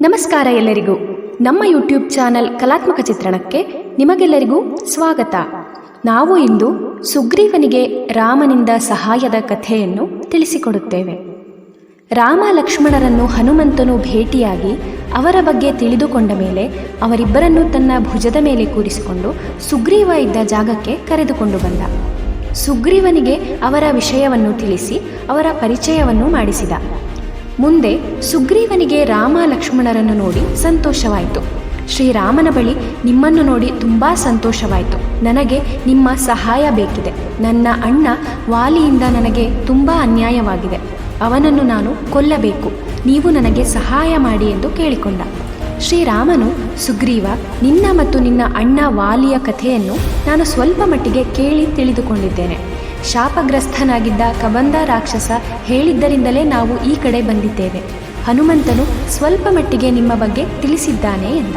ನಮಸ್ಕಾರ ಎಲ್ಲರಿಗೂ. ನಮ್ಮ ಯೂಟ್ಯೂಬ್ ಚಾನೆಲ್ ಕಲಾತ್ಮಕ ಚಿತ್ರಣಕ್ಕೆ ನಿಮಗೆಲ್ಲರಿಗೂ ಸ್ವಾಗತ. ನಾವು ಇಂದು ಸುಗ್ರೀವನಿಗೆ ರಾಮನಿಂದ ಸಹಾಯದ ಕಥೆಯನ್ನು ತಿಳಿಸಿಕೊಡುತ್ತೇವೆ. ರಾಮ ಲಕ್ಷ್ಮಣರನ್ನು ಹನುಮಂತನು ಭೇಟಿಯಾಗಿ ಅವರ ಬಗ್ಗೆ ತಿಳಿದುಕೊಂಡ ಮೇಲೆ ಅವರಿಬ್ಬರನ್ನು ತನ್ನ ಭುಜದ ಮೇಲೆ ಕೂರಿಸಿಕೊಂಡು ಸುಗ್ರೀವ ಇದ್ದ ಜಾಗಕ್ಕೆ ಕರೆದುಕೊಂಡು ಬಂದ. ಸುಗ್ರೀವನಿಗೆ ಅವರ ವಿಷಯವನ್ನು ತಿಳಿಸಿ ಅವರ ಪರಿಚಯವನ್ನು ಮಾಡಿಸಿದ. ಮುಂದೆ ಸುಗ್ರೀವನಿಗೆ ರಾಮ ಲಕ್ಷ್ಮಣರನ್ನು ನೋಡಿ ಸಂತೋಷವಾಯಿತು. ಶ್ರೀರಾಮನ ಬಳಿ ನಿಮ್ಮನ್ನು ನೋಡಿ ತುಂಬ ಸಂತೋಷವಾಯಿತು. ನನಗೆ ನಿಮ್ಮ ಸಹಾಯ ಬೇಕಿದೆ. ನನ್ನ ಅಣ್ಣ ವಾಲಿಯಿಂದ ನನಗೆ ತುಂಬ ಅನ್ಯಾಯವಾಗಿದೆ. ಅವನನ್ನು ನಾನು ಕೊಲ್ಲಬೇಕು. ನೀವು ನನಗೆ ಸಹಾಯ ಮಾಡಿ ಎಂದು ಕೇಳಿಕೊಂಡ. ಶ್ರೀರಾಮನು, ಸುಗ್ರೀವ, ನಿನ್ನ ಮತ್ತು ನಿನ್ನ ಅಣ್ಣ ವಾಲಿಯ ಕಥೆಯನ್ನು ನಾನು ಸ್ವಲ್ಪ ಮಟ್ಟಿಗೆ ಕೇಳಿ ತಿಳಿದುಕೊಂಡಿದ್ದೇನೆ. ಶಾಪಗ್ರಸ್ತನಾಗಿದ್ದ ಕಬಂದ ರಾಕ್ಷಸ ಹೇಳಿದ್ದರಿಂದಲೇ ನಾವು ಈ ಕಡೆ ಬಂದಿದ್ದೇವೆ. ಹನುಮಂತನು ಸ್ವಲ್ಪ ಮಟ್ಟಿಗೆ ನಿಮ್ಮ ಬಗ್ಗೆ ತಿಳಿಸಿದ್ದಾನೆ ಎಂದ.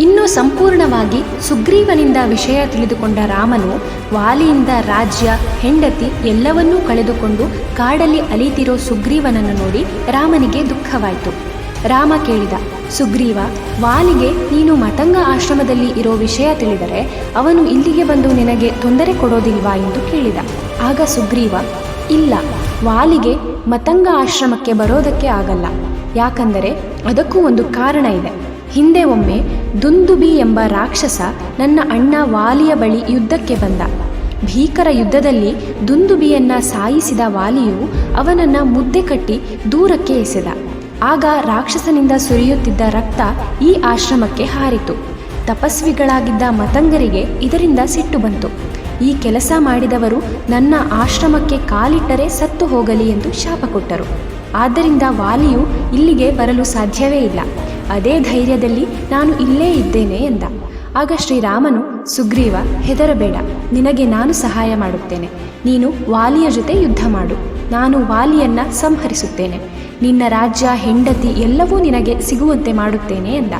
ಇನ್ನು ಸಂಪೂರ್ಣವಾಗಿ ಸುಗ್ರೀವನಿಂದ ವಿಷಯ ತಿಳಿದುಕೊಂಡ ರಾಮನು ವಾಲಿಯಿಂದ ರಾಜ್ಯ, ಹೆಂಡತಿ ಎಲ್ಲವನ್ನೂ ಕಳೆದುಕೊಂಡು ಕಾಡಲ್ಲಿ ಅಲಿತಿರೋ ಸುಗ್ರೀವನನ್ನು ನೋಡಿ ರಾಮನಿಗೆ ದುಃಖವಾಯಿತು. ರಾಮ ಕೇಳಿದ, ಸುಗ್ರೀವ, ವಾಲಿಗೆ ನೀನು ಮತಂಗ ಆಶ್ರಮದಲ್ಲಿ ಇರೋ ವಿಷಯ ತಿಳಿದರೆ ಅವನು ಇಲ್ಲಿಗೆ ಬಂದು ನಿನಗೆ ತೊಂದರೆ ಕೊಡೋದಿಲ್ವಾ ಎಂದು ಕೇಳಿದ. ಆಗ ಸುಗ್ರೀವ, ಇಲ್ಲ, ವಾಲಿಗೆ ಮತಂಗ ಆಶ್ರಮಕ್ಕೆ ಬರೋದಕ್ಕೆ ಆಗಲ್ಲ. ಯಾಕಂದರೆ ಅದಕ್ಕೂ ಒಂದು ಕಾರಣ ಇದೆ. ಹಿಂದೆ ಒಮ್ಮೆ ದುಂದುಬಿ ಎಂಬ ರಾಕ್ಷಸ ನನ್ನ ಅಣ್ಣ ವಾಲಿಯ ಬಳಿ ಯುದ್ಧಕ್ಕೆ ಬಂದ. ಭೀಕರ ಯುದ್ಧದಲ್ಲಿ ದುಂದುಬಿಯನ್ನ ಸಾಯಿಸಿದ ವಾಲಿಯು ಅವನನ್ನ ಮುದ್ದೆ ಕಟ್ಟಿ ದೂರಕ್ಕೆ ಎಸೆದ. ಆಗ ರಾಕ್ಷಸನಿಂದ ಸುರಿಯುತ್ತಿದ್ದ ರಕ್ತ ಈ ಆಶ್ರಮಕ್ಕೆ ಹಾರಿತು. ತಪಸ್ವಿಗಳಾಗಿದ್ದ ಮತಂಗರಿಗೆ ಇದರಿಂದ ಸಿಟ್ಟು ಬಂತು. ಈ ಕೆಲಸ ಮಾಡಿದವರು ನನ್ನ ಆಶ್ರಮಕ್ಕೆ ಕಾಲಿಟ್ಟರೆ ಸತ್ತು ಹೋಗಲಿ ಎಂದು ಶಾಪ ಕೊಟ್ಟರು. ಆದ್ದರಿಂದ ವಾಲಿಯು ಇಲ್ಲಿಗೆ ಬರಲು ಸಾಧ್ಯವೇ ಇಲ್ಲ. ಅದೇ ಧೈರ್ಯದಲ್ಲಿ ನಾನು ಇಲ್ಲೇ ಇದ್ದೇನೆ ಎಂದ. ಆಗ ಶ್ರೀರಾಮನು, ಸುಗ್ರೀವ, ಹೆದರಬೇಡ. ನಿನಗೆ ನಾನು ಸಹಾಯ ಮಾಡುತ್ತೇನೆ. ನೀನು ವಾಲಿಯ ಜೊತೆ ಯುದ್ಧ ಮಾಡು. ನಾನು ವಾಲಿಯನ್ನ ಸಂಹರಿಸುತ್ತೇನೆ. ನಿನ್ನ ರಾಜ್ಯ, ಹೆಂಡತಿ ಎಲ್ಲವೂ ನಿನಗೆ ಸಿಗುವಂತೆ ಮಾಡುತ್ತೇನೆ ಎಂದ.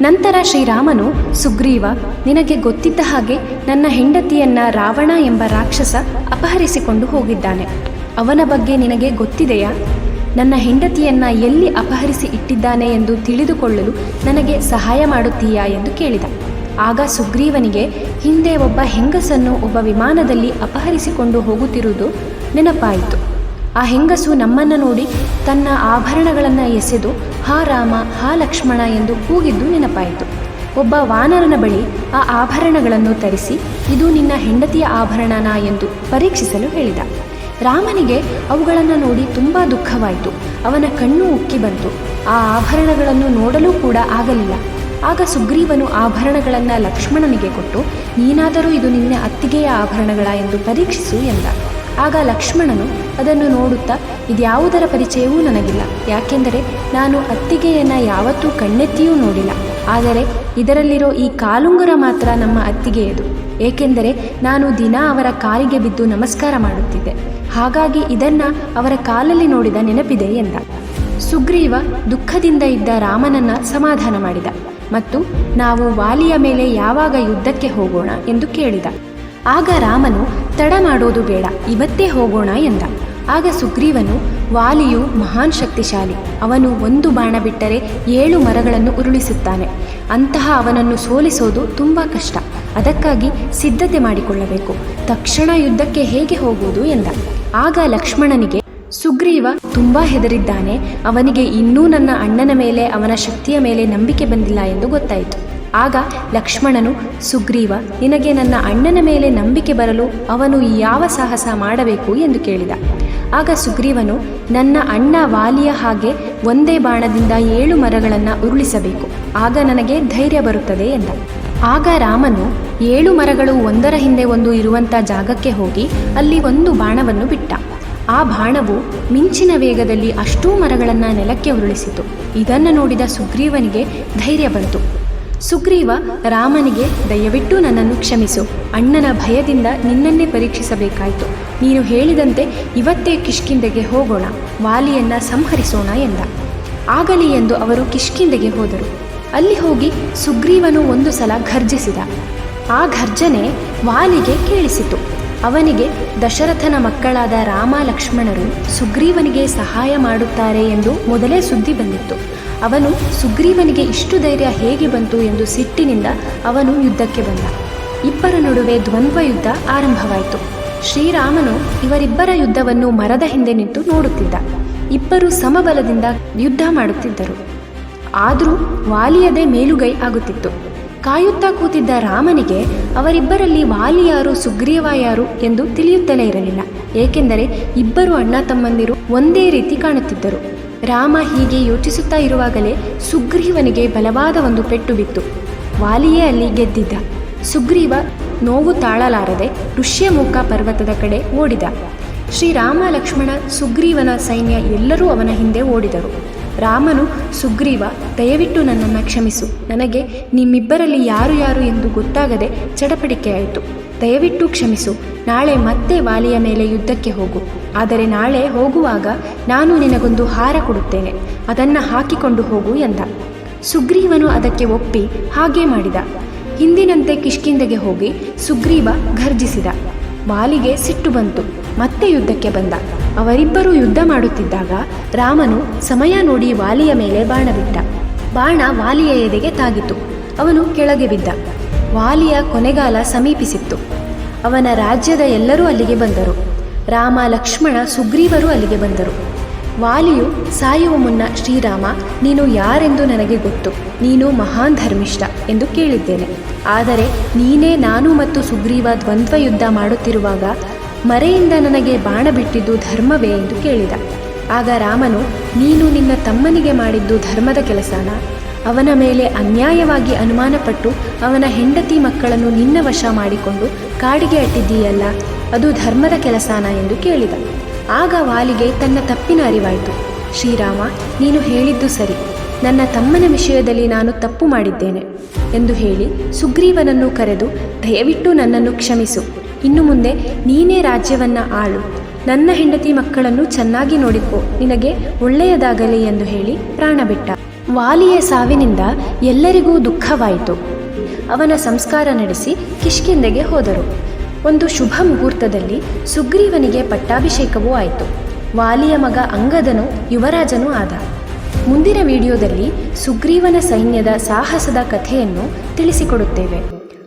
ನಂತರ ಶ್ರೀರಾಮನು, ಸುಗ್ರೀವ, ನಿನಗೆ ಗೊತ್ತಿದ್ದ ಹಾಗೆ ನನ್ನ ಹೆಂಡತಿಯನ್ನ ರಾವಣ ಎಂಬ ರಾಕ್ಷಸ ಅಪಹರಿಸಿಕೊಂಡು ಹೋಗಿದ್ದಾನೆ. ಅವನ ಬಗ್ಗೆ ನಿನಗೆ ಗೊತ್ತಿದೆಯಾ? ನನ್ನ ಹೆಂಡತಿಯನ್ನ ಎಲ್ಲಿ ಅಪಹರಿಸಿ ಇಟ್ಟಿದ್ದಾನೆ ಎಂದು ತಿಳಿದುಕೊಳ್ಳಲು ನನಗೆ ಸಹಾಯ ಮಾಡುತ್ತೀಯಾ ಎಂದು ಕೇಳಿದ. ಆಗ ಸುಗ್ರೀವನಿಗೆ, ಹಿಂದೆ ಒಬ್ಬ ಹೆಂಗಸನ್ನು ಒಬ್ಬ ವಿಮಾನದಲ್ಲಿ ಅಪಹರಿಸಿಕೊಂಡು ಹೋಗುತ್ತಿರುವುದು ನೆನಪಾಯಿತು. ಆ ಹೆಂಗಸು ನಮ್ಮನ್ನು ನೋಡಿ ತನ್ನ ಆಭರಣಗಳನ್ನು ಎಸೆದು, ಹಾ ರಾಮ, ಹಾ ಲಕ್ಷ್ಮಣ ಎಂದು ಕೂಗಿದ್ದು ನೆನಪಾಯಿತು. ಒಬ್ಬ ವಾನರನ ಬಳಿ ಆ ಆಭರಣಗಳನ್ನು ತರಿಸಿ, ಇದು ನಿನ್ನ ಹೆಂಡತಿಯ ಆಭರಣನಾ ಎಂದು ಪರೀಕ್ಷಿಸಲು ಹೇಳಿದ. ರಾಮನಿಗೆ ಅವುಗಳನ್ನು ನೋಡಿ ತುಂಬ ದುಃಖವಾಯಿತು. ಅವನ ಕಣ್ಣು ಉಕ್ಕಿ ಬಂತು. ಆ ಆಭರಣಗಳನ್ನು ನೋಡಲೂ ಕೂಡ ಆಗಲಿಲ್ಲ. ಆಗ ಸುಗ್ರೀವನು ಆಭರಣಗಳನ್ನು ಲಕ್ಷ್ಮಣನಿಗೆ ಕೊಟ್ಟು, ನೀನಾದರೂ ಇದು ನಿನ್ನ ಅತ್ತಿಗೆಯ ಆಭರಣಗಳ ಎಂದು ಪರೀಕ್ಷಿಸು ಎಂದ. ಆಗ ಲಕ್ಷ್ಮಣನು ಅದನ್ನು ನೋಡುತ್ತಾ, ಇದ್ಯಾವುದರ ಪರಿಚಯವೂ ನನಗಿಲ್ಲ. ಯಾಕೆಂದರೆ ನಾನು ಅತ್ತಿಗೆಯನ್ನು ಯಾವತ್ತೂ ಕಣ್ಣೆತ್ತಿಯೂ ನೋಡಿಲ್ಲ. ಆದರೆ ಇದರಲ್ಲಿರೋ ಈ ಕಾಲುಂಗುರ ಮಾತ್ರ ನಮ್ಮ ಅತ್ತಿಗೆಯದು. ಏಕೆಂದರೆ ನಾನು ದಿನ ಅವರ ಕಾಲಿಗೆ ಬಿದ್ದು ನಮಸ್ಕಾರ ಮಾಡುತ್ತಿದ್ದೆ. ಹಾಗಾಗಿ ಇದನ್ನ ಅವರ ಕಾಲಲ್ಲಿ ನೋಡಿದ ನೆನಪಿದೆ ಎಂದ. ಸುಗ್ರೀವ ದುಃಖದಿಂದ ಇದ್ದ ರಾಮನನ್ನ ಸಮಾಧಾನ ಮಾಡಿದ. ಮತ್ತು ನಾವು ವಾಲಿಯ ಮೇಲೆ ಯಾವಾಗ ಯುದ್ಧಕ್ಕೆ ಹೋಗೋಣ ಎಂದು ಕೇಳಿದ. ಆಗ ರಾಮನು, ತಡ ಮಾಡೋದು ಬೇಡ, ಇವತ್ತೇ ಹೋಗೋಣ ಎಂದ. ಆಗ ಸುಗ್ರೀವನು, ವಾಲಿಯು ಮಹಾನ್ ಶಕ್ತಿಶಾಲಿ, ಅವನು ಒಂದು ಬಾಣ ಬಿಟ್ಟರೆ ಏಳು ಮರಗಳನ್ನು ಉರುಳಿಸುತ್ತಾನೆ. ಅಂತಹ ಅವನನ್ನು ಸೋಲಿಸೋದು ತುಂಬ ಕಷ್ಟ. ಅದಕ್ಕಾಗಿ ಸಿದ್ಧತೆ ಮಾಡಿಕೊಳ್ಳಬೇಕು. ತಕ್ಷಣ ಯುದ್ಧಕ್ಕೆ ಹೇಗೆ ಹೋಗುವುದು ಎಂದ. ಆಗ ಲಕ್ಷ್ಮಣನಿಗೆ, ಸುಗ್ರೀವ ತುಂಬ ಹೆದರಿದ್ದಾನೆ. ಅವನಿಗೆ ಇನ್ನೂ ನನ್ನ ಅಣ್ಣನ ಮೇಲೆ, ಅವನ ಶಕ್ತಿಯ ಮೇಲೆ ನಂಬಿಕೆ ಬಂದಿಲ್ಲ ಎಂದು ಗೊತ್ತಾಯಿತು. ಆಗ ಲಕ್ಷ್ಮಣನು, ಸುಗ್ರೀವ, ನಿನಗೆ ನನ್ನ ಅಣ್ಣನ ಮೇಲೆ ನಂಬಿಕೆ ಬರಲು ಅವನು ಯಾವ ಸಾಹಸ ಮಾಡಬೇಕು ಎಂದು ಕೇಳಿದ. ಆಗ ಸುಗ್ರೀವನು, ನನ್ನ ಅಣ್ಣ ವಾಲಿಯ ಹಾಗೆ ಒಂದೇ ಬಾಣದಿಂದ ಏಳು ಮರಗಳನ್ನು ಉರುಳಿಸಬೇಕು. ಆಗ ನನಗೆ ಧೈರ್ಯ ಬರುತ್ತದೆ ಎಂದ. ಆಗ ರಾಮನು ಏಳು ಮರಗಳು ಒಂದರ ಹಿಂದೆ ಒಂದು ಇರುವಂಥ ಜಾಗಕ್ಕೆ ಹೋಗಿ ಅಲ್ಲಿ ಒಂದು ಬಾಣವನ್ನು ಬಿಟ್ಟ. ಆ ಬಾಣವು ಮಿಂಚಿನ ವೇಗದಲ್ಲಿ ಅಷ್ಟೂ ಮರಗಳನ್ನು ನೆಲಕ್ಕೆ ಉರುಳಿಸಿತು. ಇದನ್ನು ನೋಡಿದ ಸುಗ್ರೀವನಿಗೆ ಧೈರ್ಯ ಬಂತು. ಸುಗ್ರೀವ, ರಾಮನಿಗೆ ದಯವಿಟ್ಟು ನನ್ನನ್ನು ಕ್ಷಮಿಸು. ಅಣ್ಣನ ಭಯದಿಂದ ನಿನ್ನನ್ನೇ ಪರೀಕ್ಷಿಸಬೇಕಾಯಿತು. ನೀನು ಹೇಳಿದಂತೆ ಇವತ್ತೇ ಕಿಷ್ಕಿಂದೆಗೆ ಹೋಗೋಣ, ವಾಲಿಯನ್ನ ಸಂಹರಿಸೋಣ ಎಂದ. ಆಗಲಿ ಎಂದು ಅವರು ಕಿಷ್ಕಿಂದೆಗೆ ಹೋದರು. ಅಲ್ಲಿ ಹೋಗಿ ಸುಗ್ರೀವನು ಒಂದು ಸಲ ಘರ್ಜಿಸಿದ. ಆ ಘರ್ಜನೆ ವಾಲಿಗೆ ಕೇಳಿಸಿತು. ಅವನಿಗೆ ದಶರಥನ ಮಕ್ಕಳಾದ ರಾಮ ಲಕ್ಷ್ಮಣರು ಸುಗ್ರೀವನಿಗೆ ಸಹಾಯ ಮಾಡುತ್ತಾರೆ ಎಂದು ಮೊದಲೇ ಸುದ್ದಿ ಬಂದಿತ್ತು. ಅವನು ಸುಗ್ರೀವನಿಗೆ ಇಷ್ಟು ಧೈರ್ಯ ಹೇಗೆ ಬಂತು ಎಂದು ಸಿಟ್ಟಿನಿಂದ ಅವನು ಯುದ್ಧಕ್ಕೆ ಬಂದ. ಇಬ್ಬರ ನಡುವೆ ದ್ವಂದ್ವ ಯುದ್ಧ ಆರಂಭವಾಯಿತು. ಶ್ರೀರಾಮನು ಇವರಿಬ್ಬರ ಯುದ್ಧವನ್ನು ಮರದ ಹಿಂದೆ ನಿಂತು ನೋಡುತ್ತಿದ್ದ. ಇಬ್ಬರು ಸಮಬಲದಿಂದ ಯುದ್ಧ ಮಾಡುತ್ತಿದ್ದರು. ಆದರೂ ವಾಲಿಯದೇ ಮೇಲುಗೈ ಆಗುತ್ತಿತ್ತು. ಕಾಯುತ್ತಾ ಕೂತಿದ್ದ ರಾಮನಿಗೆ ಅವರಿಬ್ಬರಲ್ಲಿ ವಾಲಿ ಯಾರು ಸುಗ್ರೀವ ಯಾರು ಎಂದು ತಿಳಿಯುತ್ತಲೇ ಇರಲಿಲ್ಲ. ಏಕೆಂದರೆ ಇಬ್ಬರು ಅಣ್ಣ ತಮ್ಮಂದಿರು ಒಂದೇ ರೀತಿ ಕಾಣುತ್ತಿದ್ದರು. ರಾಮ ಹೀಗೆ ಯೋಚಿಸುತ್ತಾ ಇರುವಾಗಲೇ ಸುಗ್ರೀವನಿಗೆ ಬಲವಾದ ಒಂದು ಪೆಟ್ಟು ಬಿತ್ತು. ವಾಲಿಯೇ ಅಲ್ಲಿ ಗೆದ್ದಿದ್ದ. ಸುಗ್ರೀವ ನೋವು ತಾಳಲಾರದೆ ಋಷ್ಯಮುಖ ಪರ್ವತದ ಕಡೆ ಓಡಿದ. ಶ್ರೀರಾಮ ಲಕ್ಷ್ಮಣ ಸುಗ್ರೀವನ ಸೈನ್ಯ ಎಲ್ಲರೂ ಅವನ ಹಿಂದೆ ಓಡಿದರು. ರಾಮನು, ಸುಗ್ರೀವ, ದಯವಿಟ್ಟು ನನ್ನನ್ನು ಕ್ಷಮಿಸು. ನನಗೆ ನಿಮ್ಮಿಬ್ಬರಲ್ಲಿ ಯಾರು ಯಾರು ಎಂದು ಗೊತ್ತಾಗದೆ ಚಡಪಡಿಕೆಯಾಯಿತು. ದಯವಿಟ್ಟು ಕ್ಷಮಿಸು. ನಾಳೆ ಮತ್ತೆ ವಾಲಿಯ ಮೇಲೆ ಯುದ್ಧಕ್ಕೆ ಹೋಗು. ಆದರೆ ನಾಳೆ ಹೋಗುವಾಗ ನಾನು ನಿನಗೊಂದು ಹಾರ ಕೊಡುತ್ತೇನೆ. ಅದನ್ನು ಹಾಕಿಕೊಂಡು ಹೋಗು ಎಂದ. ಸುಗ್ರೀವನು ಅದಕ್ಕೆ ಒಪ್ಪಿ ಹಾಗೆ ಮಾಡಿದ. ಹಿಂದಿನಂತೆ ಕಿಷ್ಕಿಂದೆಗೆ ಹೋಗಿ ಸುಗ್ರೀವ ಘರ್ಜಿಸಿದ. ವಾಲಿಗೆ ಸಿಟ್ಟು ಬಂತು. ಮತ್ತೆ ಯುದ್ಧಕ್ಕೆ ಬಂದ. ಅವರಿಬ್ಬರು ಯುದ್ಧ ಮಾಡುತ್ತಿದ್ದಾಗ ರಾಮನು ಸಮಯ ನೋಡಿ ವಾಲಿಯ ಮೇಲೆ ಬಾಣ ಬಿಟ್ಟ. ಬಾಣ ವಾಲಿಯ ಎದೆಗೆ ತಾಗಿತು. ಅವನು ಕೆಳಗೆ ಬಿದ್ದ. ವಾಲಿಯ ಕೊನೆಗಾಲ ಸಮೀಪಿಸಿತ್ತು. ಅವನ ರಾಜ್ಯದ ಎಲ್ಲರೂ ಅಲ್ಲಿಗೆ ಬಂದರು. ರಾಮ, ಲಕ್ಷ್ಮಣ, ಸುಗ್ರೀವರು ಅಲ್ಲಿಗೆ ಬಂದರು. ವಾಲಿಯು, ಸಾಯುವ ಮುನ್ನ, ಶ್ರೀರಾಮ, ನೀನು ಯಾರೆಂದು ನನಗೆ ಗೊತ್ತು. ನೀನು ಮಹಾನ್ ಧರ್ಮಿಷ್ಠ ಎಂದು ಕೇಳಿದ್ದೇನೆ. ಆದರೆ ನೀನೇ ನಾನು ಮತ್ತು ಸುಗ್ರೀವ ದ್ವಂದ್ವ ಯುದ್ಧ ಮಾಡುತ್ತಿರುವಾಗ ಮರೆಯಿಂದ ನನಗೆ ಬಾಣ ಬಿಟ್ಟಿದ್ದು ಧರ್ಮವೇ ಎಂದು ಕೇಳಿದ. ಆಗ ರಾಮನು, ನೀನು ನಿನ್ನ ತಮ್ಮನಿಗೆ ಮಾಡಿದ್ದು ಧರ್ಮದ ಕೆಲಸನ? ಅವನ ಮೇಲೆ ಅನ್ಯಾಯವಾಗಿ ಅನುಮಾನಪಟ್ಟು ಅವನ ಹೆಂಡತಿ ಮಕ್ಕಳನ್ನು ನಿನ್ನ ವಶ ಮಾಡಿಕೊಂಡು ಕಾಡಿಗೆ ಅಟ್ಟಿದ್ದೀಯಲ್ಲ, ಅದು ಧರ್ಮದ ಕೆಲಸನ ಎಂದು ಕೇಳಿದ. ಆಗ ವಾಲಿಗೆ ತನ್ನ ತಪ್ಪಿನ ಅರಿವಾಯಿತು. ಶ್ರೀರಾಮ, ನೀನು ಹೇಳಿದ್ದು ಸರಿ. ನನ್ನ ತಮ್ಮನ ವಿಷಯದಲ್ಲಿ ನಾನು ತಪ್ಪು ಮಾಡಿದ್ದೇನೆ ಎಂದು ಹೇಳಿ ಸುಗ್ರೀವನನ್ನು ಕರೆದು, ದಯವಿಟ್ಟು ನನ್ನನ್ನು ಕ್ಷಮಿಸು. ಇನ್ನು ಮುಂದೆ ನೀನೇ ರಾಜ್ಯವನ್ನು ಆಳು. ನನ್ನ ಹೆಂಡತಿ ಮಕ್ಕಳನ್ನು ಚೆನ್ನಾಗಿ ನೋಡಿಕೋ. ನಿನಗೆ ಒಳ್ಳೆಯದಾಗಲಿ ಎಂದು ಹೇಳಿ ಪ್ರಾಣ ಬಿಟ್ಟ. ವಾಲಿಯ ಸಾವಿನಿಂದ ಎಲ್ಲರಿಗೂ ದುಃಖವಾಯಿತು. ಅವನ ಸಂಸ್ಕಾರ ನಡೆಸಿ ಕಿಷ್ಕಿಂದೆಗೆ ಹೋದರು. ಒಂದು ಶುಭ ಮುಹೂರ್ತದಲ್ಲಿ ಸುಗ್ರೀವನಿಗೆ ಪಟ್ಟಾಭಿಷೇಕವೂ ಆಯಿತು. ವಾಲಿಯ ಮಗ ಅಂಗದನು ಯುವರಾಜನೂ ಆದ. ಮುಂದಿನ ವಿಡಿಯೋದಲ್ಲಿ ಸುಗ್ರೀವನ ಸೈನ್ಯದ ಸಾಹಸದ ಕಥೆಯನ್ನು ತಿಳಿಸಿಕೊಡುತ್ತೇವೆ.